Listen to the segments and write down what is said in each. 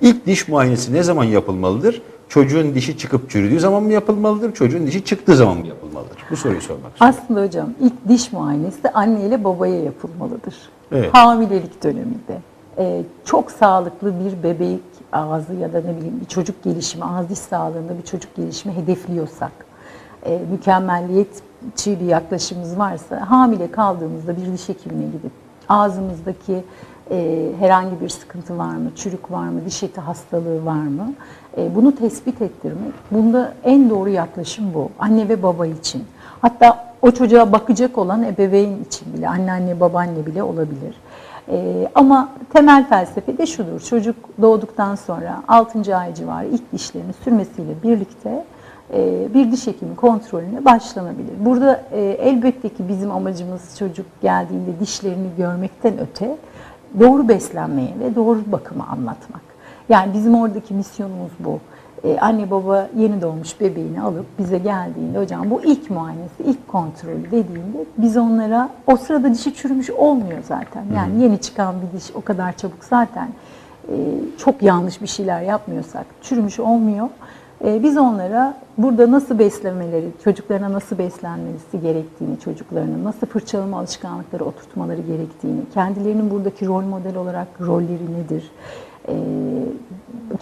İlk diş muayenesi ne zaman yapılmalıdır? Çocuğun dişi çıkıp çürüdüğü zaman mı yapılmalıdır? Çocuğun dişi çıktığı zaman mı yapılmalıdır? Bu soruyu sormak istiyorum. Aslında hocam ilk diş muayenesi anne ile babaya yapılmalıdır. Evet. Hamilelik döneminde. Ee, çok sağlıklı bir bebek ağzı ya da ne bileyim bir çocuk gelişimi, ağız diş sağlığında bir çocuk gelişimi hedefliyorsak, e, mükemmelliyetçi bir yaklaşımımız varsa hamile kaldığımızda bir diş hekimine gidip ağzımızdaki e, herhangi bir sıkıntı var mı, çürük var mı, diş eti hastalığı var mı? E, bunu tespit ettirmek. Bunda en doğru yaklaşım bu. Anne ve baba için. Hatta o çocuğa bakacak olan ebeveyn için bile, anneanne, babaanne bile olabilir. E, ama temel felsefe de şudur. Çocuk doğduktan sonra 6. ay civarı ilk dişlerini sürmesiyle birlikte e, bir diş hekimi kontrolüne başlanabilir. Burada e, elbette ki bizim amacımız çocuk geldiğinde dişlerini görmekten öte doğru beslenmeye ve doğru bakımı anlatmak. Yani bizim oradaki misyonumuz bu. Ee, anne baba yeni doğmuş bebeğini alıp bize geldiğinde hocam bu ilk muayenesi, ilk kontrolü dediğinde biz onlara o sırada dişi çürümüş olmuyor zaten. Yani yeni çıkan bir diş o kadar çabuk zaten e, çok yanlış bir şeyler yapmıyorsak çürümüş olmuyor. E, biz onlara burada nasıl beslemeleri, çocuklarına nasıl beslenmesi gerektiğini, çocuklarının nasıl fırçalama alışkanlıkları oturtmaları gerektiğini, kendilerinin buradaki rol model olarak rolleri nedir, e,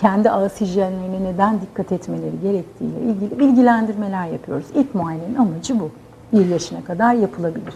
kendi ağız hijyenlerine neden dikkat etmeleri gerektiğiyle ilgili bilgilendirmeler yapıyoruz. İlk muayenenin amacı bu. Bir yaşına kadar yapılabilir.